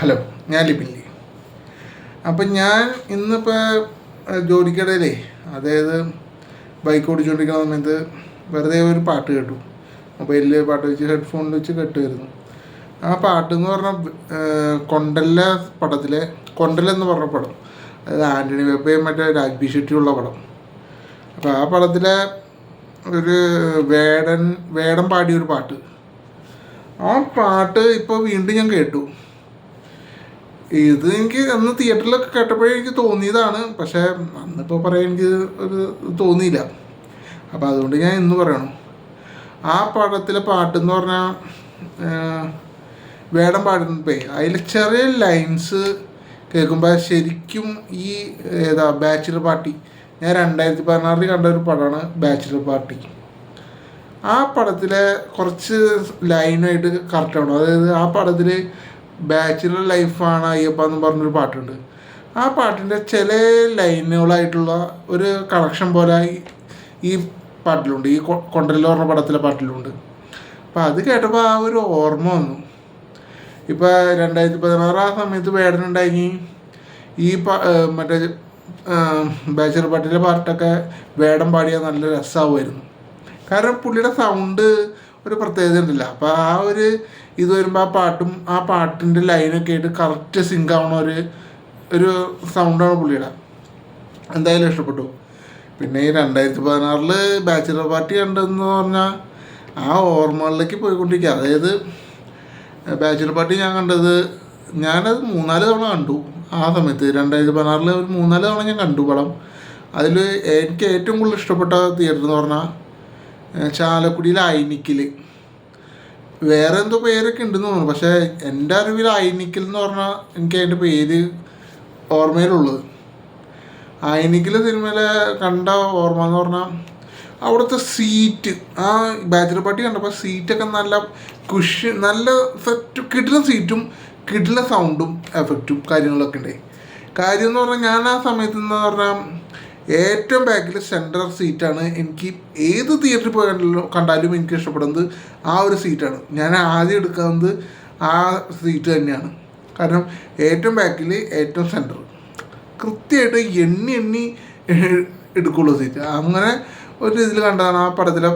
Hello ഞാൻ ലിപിൻലി അപ്പം ഞാൻ ഇന്നിപ്പോൾ ജോലിക്കിടയിലേ അതായത് ബൈക്ക് ഓടിച്ചുകൊണ്ടിരിക്കുന്ന സമയത്ത് വെറുതെ ഒരു പാട്ട് കേട്ടു. മൊബൈലിൽ പാട്ട് വെച്ച് ഹെഡ്ഫോണിൽ വെച്ച് കേട്ടുമായിരുന്നു ആ പാട്ട് എന്ന് പറഞ്ഞാൽ കൊണ്ടല്ല പടത്തിലെ കൊണ്ടൽ എന്ന് പറഞ്ഞ പടം. അതായത് ആന്റണി വെബയും മറ്റേ രാജ്ബി ഷെട്ടിയുള്ള പടം. അപ്പോൾ ആ പടത്തിലെ ഒരു വേടൻ വേടം പാടിയൊരു പാട്ട്. ആ പാട്ട് ഇപ്പോൾ വീണ്ടും ഞാൻ കേട്ടു. ഇത് എനിക്ക് അന്ന് തിയേറ്ററിലൊക്കെ കേട്ടപ്പോഴേ എനിക്ക് തോന്നിയതാണ്. പക്ഷേ അന്നിപ്പോൾ പറയാൻ എനിക്ക് ഒരു തോന്നിയില്ല. അപ്പോൾ അതുകൊണ്ട് ഞാൻ ഇന്ന് പറയണം. ആ പടത്തിലെ പാട്ടെന്ന് പറഞ്ഞാൽ വേടം പാടുന്നപ്പേ അതിൽ ചെറിയ ലൈൻസ് കേൾക്കുമ്പോൾ ശരിക്കും ഈ ഏതാ ബാച്ചിലർ പാർട്ടി ഞാൻ രണ്ടായിരത്തി പതിനാറിൽ കണ്ട ഒരു പടമാണ് ബാച്ചിലർ പാർട്ടി ആ പടത്തിലെ കുറച്ച് ലൈനായിട്ട് കറക്റ്റ് അതായത് ആ പടത്തിൽ ബാച്ചിലർ ലൈഫാണ് അയ്യപ്പ എന്ന് പറഞ്ഞൊരു പാട്ടുണ്ട്. ആ പാട്ടിന്റെ ചില ലൈനുകളായിട്ടുള്ള ഒരു കണക്ഷൻ പോലെ ഈ- പാട്ടിലുണ്ട്. ഈ കൊണ്ടല്ലോ പറഞ്ഞ പടത്തിലെ പാട്ടിലുണ്ട്. അപ്പം അത് കേട്ടപ്പോൾ ആ ഒരു ഓർമ്മ വന്നു. ഇപ്പം രണ്ടായിരത്തി പതിനാറ് ആ സമയത്ത് വേടനുണ്ടായി ഈ മറ്റേ ബാച്ചലർ പാട്ടിലെ പാട്ടൊക്കെ വേടം പാടിയാൽ നല്ല രസമാവുമായിരുന്നു കാരണം പുള്ളിയുടെ സൗണ്ട് ഒരു പ്രത്യേകത ഉണ്ടല്ല. അപ്പോൾ ആ ഒരു ഇത് വരുമ്പോൾ ആ പാട്ടും ആ പാട്ടിന്റെ ലൈനൊക്കെ ആയിട്ട് കറക്റ്റ് സിങ്ക് ആവണ ഒരു ഒരു സൗണ്ടാണ് പുള്ളിയുടെ. എന്തായാലും ഇഷ്ടപ്പെട്ടു. പിന്നെ ഈ രണ്ടായിരത്തി പതിനാറിൽ ബാച്ചിലർ പാർട്ടി കണ്ടെന്ന് പറഞ്ഞാൽ ആ ഓർമ്മകളിലേക്ക് പോയിക്കൊണ്ടിരിക്കുക അതായത് ബാച്ചിലർ പാർട്ടി ഞാൻ കണ്ടത് ഞാനത് മൂന്നാൽ തവണ കണ്ടു ആ സമയത്ത്. രണ്ടായിരത്തി പതിനാറിൽ ഒരു മൂന്നാൽ തവണ ഞാൻ കണ്ടു പടം. അതിൽ എനിക്ക് ഏറ്റവും കൂടുതൽ ഇഷ്ടപ്പെട്ട തിയേറ്റർ എന്ന് പറഞ്ഞാൽ ഏഹ് ചാലക്കുടിയിലെ ഐനിക്കിൽ വേറെ എന്തോ പേരൊക്കെ ഉണ്ടെന്ന് തോന്നുന്നു. പക്ഷേ എന്റെ അറിവിൽ ഐനിക്കൽ എന്ന് പറഞ്ഞാൽ എനിക്ക് അതിന്റെ പേര് ഓർമ്മയിലുള്ളത്. ഐനിക്കൽ സിനിമയിലെ കണ്ട ഓർമ്മ എന്ന് പറഞ്ഞാൽ അവിടുത്തെ സീറ്റ്. ആ ബാച്ചിലർ പാർട്ടി കണ്ടപ്പോൾ സീറ്റൊക്കെ നല്ല കുഷ് നല്ല സെറ്റ് കിട്ടുന്ന സീറ്റും കിട്ടുന്ന സൗണ്ടും എഫക്റ്റും കാര്യങ്ങളൊക്കെ ഉണ്ടായി. കാര്യം എന്ന് പറഞ്ഞാൽ ഞാൻ ആ സമയത്ത് എന്ന് പറഞ്ഞാൽ ഏറ്റവും ബാക്കിൽ സെൻട്രൽ സീറ്റാണ് എനിക്ക് ഏത് തിയേറ്ററിൽ പോയി കണ്ടാലും എനിക്ക് ഇഷ്ടപ്പെടുന്നത് ആ ഒരു സീറ്റാണ് ഞാൻ ആദ്യം എടുക്കുന്നത് ആ സീറ്റ് തന്നെയാണ്. കാരണം ഏറ്റവും ബാക്കിൽ ഏറ്റവും സെന്റർ കൃത്യമായിട്ട് എണ്ണി എണ്ണി എടുക്കുള്ളൂ സീറ്റ് അങ്ങനെ ഒരു ഇതിൽ കണ്ടതാണ് ആ പടത്തിലെ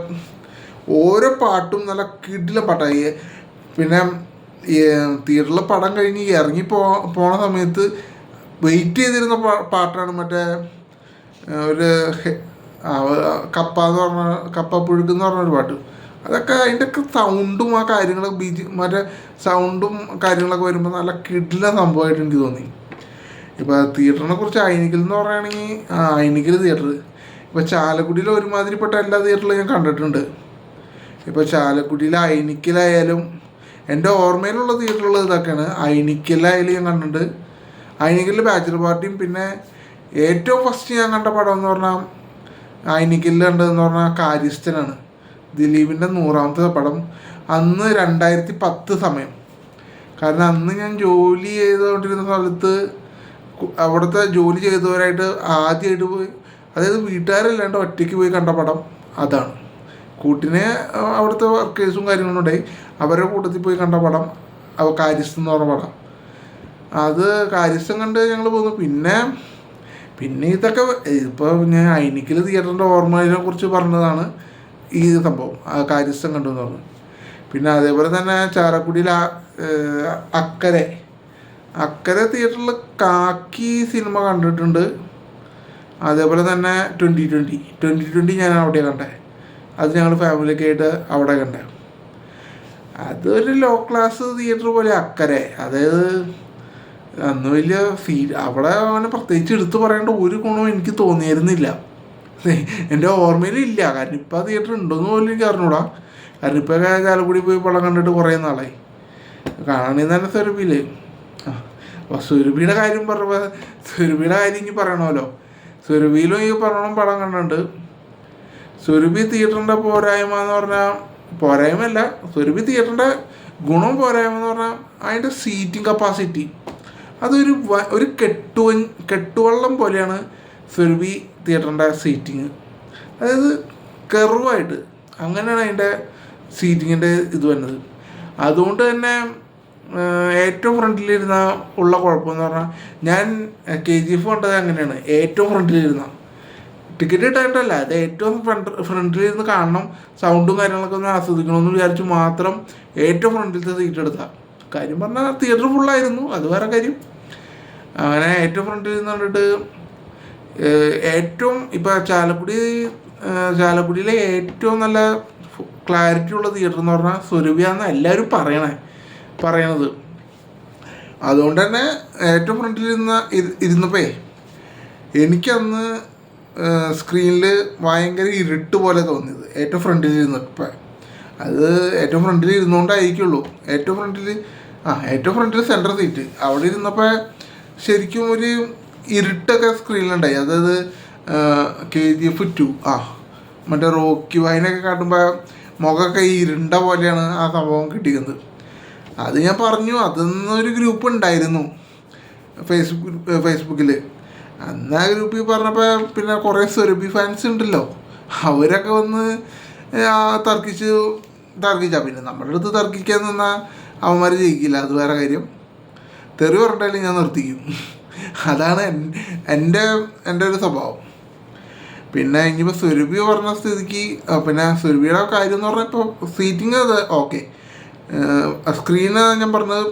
ഓരോ പാട്ടും നല്ല കിടില പാട്ടായി പിന്നെ തിയേറ്ററിലെ പടം കഴിഞ്ഞ് ഇറങ്ങി പോ പോണ സമയത്ത് വെയിറ്റ് ചെയ്തിരുന്ന പാട്ടാണ് മറ്റേ ഒരു കപ്പ എന്ന് പറഞ്ഞ കപ്പ പുഴുക്ക് എന്ന് പറഞ്ഞൊരു പാട്ട്. അതൊക്കെ അതിന്റെയൊക്കെ സൗണ്ടും ആ കാര്യങ്ങളൊക്കെ ബീജ് മറ്റേ സൗണ്ടും കാര്യങ്ങളൊക്കെ വരുമ്പോൾ നല്ല കിടില സംഭവമായിട്ട് എനിക്ക് തോന്നി. ഇപ്പോൾ തിയേറ്ററിനെ കുറിച്ച് ഐനിക്കൽ എന്ന് പറയുകയാണെങ്കിൽ ആ ഐനിക്കൽ തിയേറ്റർ ഇപ്പോൾ ചാലക്കുടിയിൽ ഒരുമാതിരിപ്പെട്ട എല്ലാ തിയേറ്ററിലും ഞാൻ കണ്ടിട്ടുണ്ട്. ഇപ്പോൾ ചാലക്കുടിയിലെ ഐനിക്കലായാലും എന്റെ ഓർമ്മയിലുള്ള തിയേറ്ററുകൾ ഇതൊക്കെയാണ്. ഐനിക്കലായാലും ഞാൻ കണ്ടിട്ടുണ്ട്. ഐനിക്കലിൽ ബാച്ചിലർ പാർട്ടിയും പിന്നെ ഏറ്റവും ഫസ്റ്റ് ഞാൻ കണ്ട പടം എന്ന് പറഞ്ഞാൽ ഐനിക്കലിൽ കണ്ടതെന്ന് പറഞ്ഞാൽ കാര്യസ്ഥനാണ്. ദിലീപിന്റെ നൂറാമത്തെ പടം. അന്ന് രണ്ടായിരത്തി പത്ത് സമയം. കാരണം അന്ന് ഞാൻ ജോലി ചെയ്തുകൊണ്ടിരുന്ന സ്ഥലത്ത് അവിടുത്തെ ജോലി ചെയ്തവരായിട്ട് ആദ്യമായിട്ട് പോയി അതായത് വീട്ടുകാരല്ലാണ്ട് ഒറ്റയ്ക്ക് പോയി കണ്ട പടം അതാണ്. കൂട്ടിനെ അവിടുത്തെ വർക്കേഴ്സും കാര്യങ്ങളും ഉണ്ടായി. അവരുടെ കൂട്ടത്തിൽ പോയി കണ്ട പടം അപ്പോൾ എന്ന് പറഞ്ഞ പടം. അത് കാര്യസ്ഥം കണ്ട് ഞങ്ങൾ പോന്നു. പിന്നെ പിന്നെ ഇതൊക്കെ ഇപ്പോൾ ഞാൻ ഐനിക്കൽ തിയേറ്ററിന്റെ ഓർമ്മയെ കുറിച്ച് പറഞ്ഞതാണ് ഈ സംഭവം ആ കാര്യസ്ഥം കണ്ടു എന്ന് പറഞ്ഞു. പിന്നെ അതേപോലെ തന്നെ ചാരക്കുടിയിൽ അക്കരെ. അക്കരെ തിയേറ്ററിൽ കാക്കി സിനിമ കണ്ടിട്ടുണ്ട്. അതേപോലെ തന്നെ ട്വന്റി ട്വന്റി ട്വന്റി ട്വന്റി ഞാൻ അവിടെ കണ്ടേ. അത് ഞങ്ങൾ ഫാമിലിയൊക്കെ ആയിട്ട് അവിടെ കണ്ടേ. അതൊരു ലോ ക്ലാസ് തിയേറ്റർ പോലെ അക്കരെ. അതായത് അന്ന് വലിയ ഫീ അവിടെ അവനെ പ്രത്യേകിച്ച് എടുത്തു പറയേണ്ട ഒരു ഗുണവും എനിക്ക് തോന്നിയിരുന്നില്ല. എന്റെ ഓർമ്മയിലില്ല കാരണം ഇപ്പം ആ തിയേറ്റർ ഉണ്ടോയെന്ന് പോലും എനിക്ക് അറിഞ്ഞൂടാ. കാരണം ഇപ്പം ചാലക്കുടി പോയി പടം കണ്ടിട്ട് കുറേ നാളായി. കാണണേ തന്നെ സ്വരൂപിയിൽ അപ്പോൾ സ്വരൂപിയുടെ കാര്യം പറഞ്ഞപ്പോൾ സ്വരൂപിയുടെ കാര്യം ഇനി പറയണമല്ലോ. സ്വരൂപിയിലും ഈ പറയണം പടം കണ്ടിട്ടുണ്ട്. സ്വരൂപി തിയേറ്ററിന്റെ പോരായ്മ എന്ന് പറഞ്ഞാൽ പോരായ്മ അല്ല സ്വരൂപി തിയേറ്ററിന്റെ ഗുണം പോരായ്മ എന്ന് പറഞ്ഞാൽ അതിന്റെ സീറ്റിംഗ് കപ്പാസിറ്റി അതൊരു ഒരു കെട്ടുവ കെട്ടുവള്ളം പോലെയാണ് സുരഭി തിയേറ്ററിന്റെ സീറ്റിങ് അതായത് കെറുവായിട്ട് അങ്ങനെയാണ് അതിന്റെ സീറ്റിങ്ങിന്റെ ഇത് വരുന്നത്. അതുകൊണ്ട് തന്നെ ഏറ്റവും ഫ്രണ്ടിലിരുന്ന ഉള്ള കുഴപ്പമെന്ന് പറഞ്ഞാൽ ഞാൻ കെ ജി എഫ് കണ്ടത് അങ്ങനെയാണ്. ഏറ്റവും ഫ്രണ്ടിലിരുന്ന. ടിക്കറ്റ് കിട്ടാനിട്ടല്ല അത് ഏറ്റവും ഫ്രണ്ട് ഫ്രണ്ടിലിരുന്ന് കാണണം സൗണ്ടും കാര്യങ്ങളൊക്കെ ഒന്ന് ആസ്വദിക്കണമെന്ന് വിചാരിച്ച് മാത്രം ഏറ്റവും ഫ്രണ്ടിലത്തെ സീറ്റ് എടുത്താൽ കാര്യം പറഞ്ഞാൽ തിയേറ്റർ ഫുള്ളായിരുന്നു അത് വേറെ കാര്യം. അങ്ങനെ ഏറ്റവും ഫ്രണ്ടിൽ നിന്ന് കണ്ടിട്ട് ഏറ്റവും ഇപ്പം ചാലക്കുടി ചാലക്കുടിയിലെ ഏറ്റവും നല്ല ക്ലാരിറ്റി ഉള്ള തിയേറ്റർ എന്ന് പറഞ്ഞാൽ സ്വരൂപിയാന്ന് എല്ലാവരും പറയണേ പറയണത്. അതുകൊണ്ട് തന്നെ ഏറ്റവും ഫ്രണ്ടിൽ ഇരുന്ന ഇരു- ഇരുന്നപ്പേ എനിക്കന്ന് സ്ക്രീനിൽ ഭയങ്കര ഇരുട്ട് പോലെ തോന്നിയത്. ഏറ്റവും ഫ്രണ്ടിൽ ഇരുന്നപ്പോൾ അത് ഏറ്റവും ഫ്രണ്ടിൽ ഇരുന്നുകൊണ്ടായിരിക്കുള്ളൂ. ഏറ്റവും ഫ്രണ്ടിൽ ആ ഏറ്റവും ഫ്രണ്ടിൽ സെന്റർ സീറ്റ് അവിടെ ഇരുന്നപ്പോൾ ശരിക്കും ഒരു ഇരുട്ടൊക്കെ സ്ക്രീനിലുണ്ടായി അതായത് കെ ജി എഫ് ടു ആ മറ്റേ റോക്കി വൈനൊക്കെ കാട്ടുമ്പോൾ മുഖമൊക്കെ ഇരുണ്ട പോലെയാണ് ആ സംഭവം കിട്ടിയത് അത് ഞാൻ പറഞ്ഞു അതൊന്നൊരു ഗ്രൂപ്പ് ഉണ്ടായിരുന്നു ഫേസ്ബുക്ക് ഫേസ്ബുക്കിൽ അന്ന് ആ ഗ്രൂപ്പിൽ പറഞ്ഞപ്പോൾ പിന്നെ കുറേ സ്വരൂപി ഫാൻസ് ഉണ്ടല്ലോ. അവരൊക്കെ വന്ന് തർക്കിച്ച്. തർക്കിച്ചാൽ പിന്നെ നമ്മുടെ അടുത്ത് തർക്കിക്കാൻ നിന്നാൽ അവന്മാർ ജയിക്കില്ല. അത് വേറെ കാര്യം. തെറി പറഞ്ഞാലും ഞാൻ നിർത്തിക്കും. അതാണ് എന്റെ എന്റെ ഒരു സ്വഭാവം. പിന്നെ ഇനിയിപ്പോൾ സുരഭി പറഞ്ഞ സ്ഥിതിക്ക് പിന്നെ സുരഭിയുടെ കാര്യം എന്ന് പറഞ്ഞാൽ ഇപ്പോൾ സീറ്റിംഗ് അത് ഓക്കെ സ്ക്രീന് ഞാൻ പറഞ്ഞത്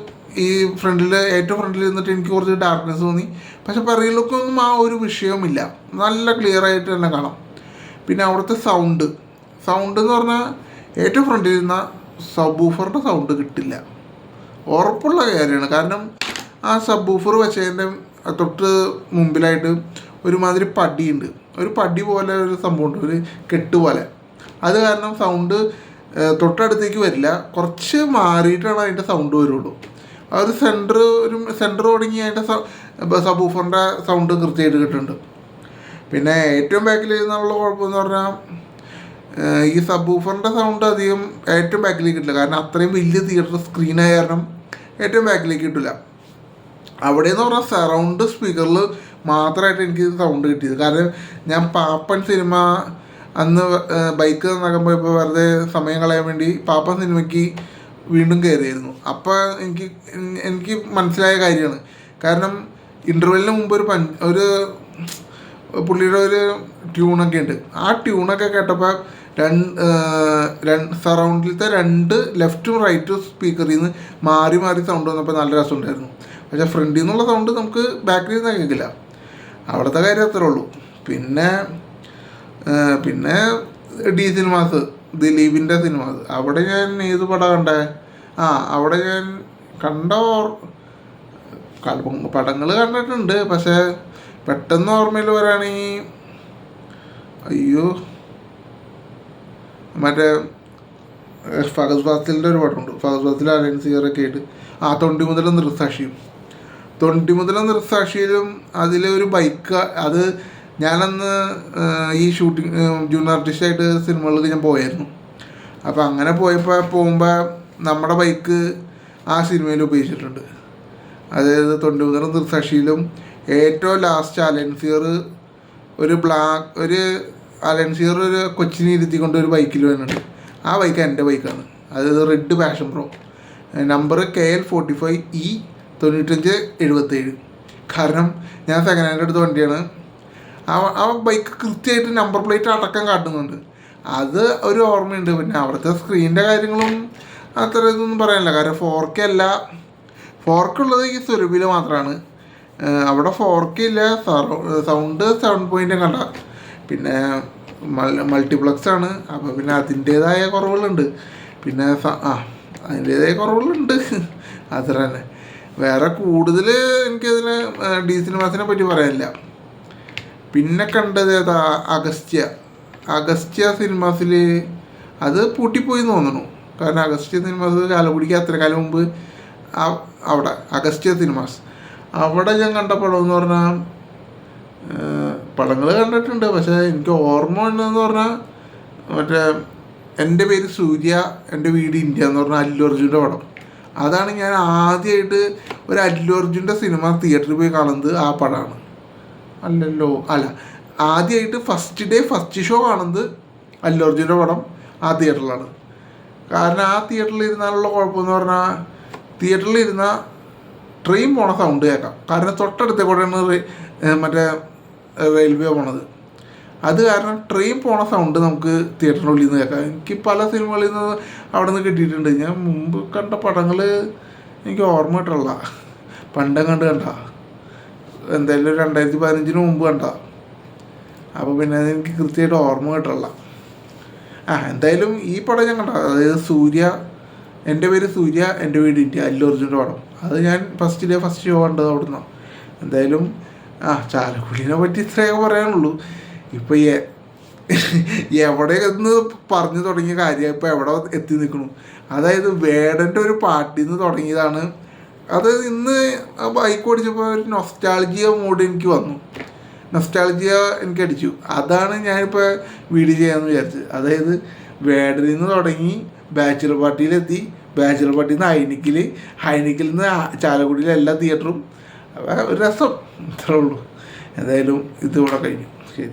ഈ ഫ്രണ്ടിൽ ഏറ്റവും ഫ്രണ്ടിൽ ഇരുന്നിട്ട് എനിക്ക് കുറച്ച് ഡാർക്ക്നെസ് തോന്നി. പക്ഷെ പറയലൊക്കൊന്നും ആ ഒരു വിഷയവുമില്ല. നല്ല ക്ലിയർ ആയിട്ട് തന്നെ കാണാം. പിന്നെ അവിടുത്തെ സൗണ്ട് സൗണ്ട് എന്ന് പറഞ്ഞാൽ ഏറ്റവും ഫ്രണ്ടിൽ ഇരുന്ന സബൂഫറിന്റെ സൗണ്ട് കിട്ടില്ല. ഉറപ്പുള്ള കാര്യമാണ്. കാരണം ആ സബ് ഊഫർ വെച്ചതിന്റെ തൊട്ട് മുമ്പിലായിട്ട് ഒരുമാതിരി പടിയുണ്ട്. ഒരു പടി പോലെ ഒരു സംഭവമുണ്ട് ഒരു കെട്ട് പോലെ. അത് കാരണം സൗണ്ട് തൊട്ടടുത്തേക്ക് വരില്ല. കുറച്ച് മാറിയിട്ടാണ് അതിന്റെ സൗണ്ട് വരുള്ളൂ. ഒരു സെന്റർ ഒരു സെന്റർ തുടങ്ങി അതിന്റെ സബ് ഊഫറിന്റെ സൗണ്ട് കൃത്യമായിട്ട് കിട്ടുന്നുണ്ട്. പിന്നെ ഏറ്റവും ബാക്കിൽ ഇരുന്നുള്ള കുഴപ്പമെന്ന് പറഞ്ഞാൽ ഈ സബ് ഊഫറിന്റെ സൗണ്ട് അധികം ഏറ്റവും ബാക്കിലേക്ക് കിട്ടില്ല കാരണം അത്രയും വലിയ തിയേറ്റർ സ്ക്രീനായ കാരണം ഏറ്റവും ബാക്കിലേക്ക് കിട്ടില്ല അവിടെ എന്ന് പറഞ്ഞാൽ സറൗണ്ട് സ്പീക്കറിൽ മാത്രമായിട്ട് എനിക്ക് സൗണ്ട് കിട്ടിയത്. കാരണം ഞാൻ പാപ്പൻ സിനിമ അന്ന് ബൈക്ക് നടക്കുമ്പോൾ പോയപ്പോൾ വെറുതെ സമയം കളയാൻ വേണ്ടി പാപ്പൻ സിനിമയ്ക്ക് വീണ്ടും കയറിയായിരുന്നു അപ്പോൾ എനിക്ക് എനിക്ക് മനസ്സിലായ കാര്യമാണ്. കാരണം ഇന്റർവെല്ലിന് മുമ്പ് ഒരു ഒരു പുള്ളിയുടെ ഒരു ട്യൂണൊക്കെ ഉണ്ട്. ആ ട്യൂണൊക്കെ കേട്ടപ്പോൾ രണ്ട് സറൗണ്ടിലത്തെ രണ്ട് ലെഫ്റ്റും റൈറ്റും സ്പീക്കറിൽ നിന്ന് മാറി മാറി സൗണ്ട് വന്നപ്പോൾ നല്ല രസം ഉണ്ടായിരുന്നു പക്ഷേ ഫ്രണ്ടിൽ നിന്നുള്ള സൗണ്ട് നമുക്ക് ബാക്കിൽ നിന്ന് കേൾക്കില്ല. അവിടുത്തെ കാര്യം അത്രേ ഉള്ളൂ. പിന്നെ പിന്നെ ഡി സിനിമാസ് ദിലീപിന്റെ സിനിമാസ് അവിടെ ഞാൻ ഏത് പടം കണ്ടേ? ആ അവിടെ ഞാൻ കണ്ട പടങ്ങൾ കണ്ടിട്ടുണ്ട്. പക്ഷേ പെട്ടെന്ന് ഓർമ്മയിൽ വരാണെങ്കിൽ അയ്യോ മറ്റേ ഫഹദ് ഫാസിലിന്റെ ഒരു പടമുണ്ട്. ഫഹദ് ഫാസിൽ അലൻസിയറൊക്കെ ആയിട്ട്. ആ തൊണ്ടി മുതൽ നിർസാക്ഷിയും തൊണ്ടി മുതൽ നിർസാക്ഷിയിലും അതിലെ ഒരു ബൈക്ക് അത് ഞാനന്ന് ഈ ഷൂട്ടിങ് ജൂനിയർ ആർട്ടിസ്റ്റായിട്ട് സിനിമകളിൽ ഞാൻ പോയായിരുന്നു. അപ്പോൾ അങ്ങനെ പോയപ്പോൾ പോകുമ്പോൾ നമ്മുടെ ബൈക്ക് ആ സിനിമയിൽ ഉപയോഗിച്ചിട്ടുണ്ട്. അതായത് തൊണ്ടി മുതൽ നിർസാക്ഷിയിലും ഏറ്റവും ലാസ്റ്റ് അലൻസിയർ ഒരു ബ്ലാക്ക് ഒരു അലൻസിയർ ഒരു കൊച്ചിനെ ഇരുത്തിക്കൊണ്ട് ഒരു ബൈക്കിൽ വരുന്നുണ്ട് ആ ബൈക്ക് എന്റെ ബൈക്കാണ് അതായത് red Passion Pro number K L forty five E തൊണ്ണൂറ്റഞ്ച് എഴുപത്തേഴ്. കാരണം ഞാൻ സെക്കൻഡ് ഹാൻഡ് എടുത്ത വണ്ടിയാണ്. ആ ആ ബൈക്ക് കൃത്യമായിട്ട് നമ്പർ പ്ലേറ്റ് അടക്കം കാട്ടുന്നുണ്ട്. അത് ഒരു ഓർമ്മയുണ്ട്. പിന്നെ അവിടുത്തെ സ്ക്രീനിന്റെ കാര്യങ്ങളും അത്ര ഇതൊന്നും പറയാനില്ല. കാരണം ഫോർ കെ അല്ല. ഫോർ കെ ഉള്ളത് ഈ സ്വരൂപിൽ മാത്രമാണ് അവിടെ ഫോർ കെ ഇല്ല. സൗണ്ട് സെവൻ പോയിന്റ് കണ്ട പിന്നെ മൾട്ടിപ്ലക്സ് ആണ് അപ്പോൾ പിന്നെ അതിന്റേതായ കുറവുകളുണ്ട്. പിന്നെ ആ അതിന്റേതായ കുറവുകളുണ്ട്. അത്ര തന്നെ. വേറെ കൂടുതൽ എനിക്കതിന് ഡി സിനിമാസിനെ പറ്റി പറയാനില്ല. പിന്നെ കണ്ടത് ഏതാ? അഗസ്ത്യ. അഗസ്ത്യ സിനിമാസിൽ അത് പൂട്ടിപ്പോയി തോന്നുന്നു കാരണം അഗസ്ത്യ സിനിമാസ് ചാലക്കുടിക്ക് അത്ര കാലം മുമ്പ് അവിടെ അഗസ്ത്യ സിനിമാസ്. അവിടെ ഞാൻ കണ്ട പടം എന്ന് പറഞ്ഞാൽ പടങ്ങൾ കണ്ടിട്ടുണ്ട്. പക്ഷേ എനിക്ക് ഓർമ്മ ഉണ്ടെന്ന് പറഞ്ഞാൽ മറ്റേ എന്റെ പേര് സൂര്യ എന്റെ വീട് ഇന്ത്യ എന്ന് പറഞ്ഞ അല്ലു അർജുന്റെ പടം. അതാണ് ഞാൻ ആദ്യമായിട്ട് ഒരു അല്ലു അർജുന്റെ സിനിമ തിയേറ്ററിൽ പോയി കാണുന്നത് ആ പടമാണ്. അല്ലല്ലോ അല്ല ആദ്യമായിട്ട് ഫസ്റ്റ് ഡേ ഫസ്റ്റ് ഷോ കാണുന്നത് അല്ലു അർജുന്റെ പടം ആ തിയേറ്ററിലാണ്. കാരണം ആ തിയേറ്ററിൽ ഇരുന്നാലുള്ള കുഴപ്പമെന്ന് പറഞ്ഞാൽ തിയേറ്ററിൽ ഇരുന്ന ട്രെയിൻ പോണ സൗണ്ട് കേൾക്കാം. കാരണം തൊട്ടടുത്ത കൂടെയാണ് മറ്റേ റെയിൽവേ പോണത് അത് കാരണം ട്രെയിൻ പോണ സൗണ്ട് നമുക്ക് തിയേറ്ററിന്റെ ഉള്ളിൽ നിന്ന് കേൾക്കാം. എനിക്ക് പല സിനിമകളിൽ നിന്ന് അവിടെ നിന്ന് കിട്ടിയിട്ടുണ്ട്. ഞാൻ മുമ്പ് കണ്ട പടങ്ങൾ എനിക്ക് ഓർമ്മ കിട്ടുള്ള പണ്ട് കണ്ട് കണ്ട. എന്തായാലും രണ്ടായിരത്തി പതിനഞ്ചിന് മുമ്പ് കണ്ട. അപ്പോൾ പിന്നെ അതെനിക്ക് കൃത്യമായിട്ട് ഓർമ്മ കിട്ടുള്ള ആ എന്തായാലും ഈ പടം ഞാൻ കണ്ട. അതായത് സൂര്യ എന്റെ പേര് സൂര്യ എന്റെ വീട് ഇന്ത്യ. അല്ലു അർജുന്റെ പടം. അത് ഞാൻ ഫസ്റ്റ് ഡേ ഫസ്റ്റ് ഷോ കണ്ടത് അവിടുന്ന്. എന്തായാലും ആ ചാലക്കുടിനെ പറ്റി ഇത്രയൊക്കെ പറയാനുള്ളൂ. ഇപ്പം എവിടെ എന്ന് പറഞ്ഞു തുടങ്ങിയ കാര്യം ഇപ്പോൾ എവിടെ എത്തി നിൽക്കണു? അതായത് വേടന്റെ ഒരു പാട്ടിൽ നിന്ന് തുടങ്ങിയതാണ്. അത് ഇന്ന് ബൈക്ക് ഓടിച്ചപ്പോൾ ഒരു നൊസ്റ്റാൾജിയ മൂഡ് എനിക്ക് വന്നു. നൊസ്റ്റാൾജിയ എനിക്ക് അടിച്ചു. അതാണ് ഞാനിപ്പോൾ വീഡിയോ ചെയ്യാമെന്ന് വിചാരിച്ചത്. അതായത് വേടനിൽ നിന്ന് തുടങ്ങി ബാച്ചിലർ പാർട്ടിയിലെത്തി ബാച്ചിലർ പാർട്ടിയിൽ നിന്ന് ഹൈനിക്കിൽ ഹൈനിക്കിൽ നിന്ന് ചാലക്കുടിയിലെ എല്ലാ തിയേറ്ററും ഒരു രസം. ഇത്രേ ഉള്ളൂ. എന്തായാലും ഇതിവിടെ കഴിഞ്ഞു. ശരി.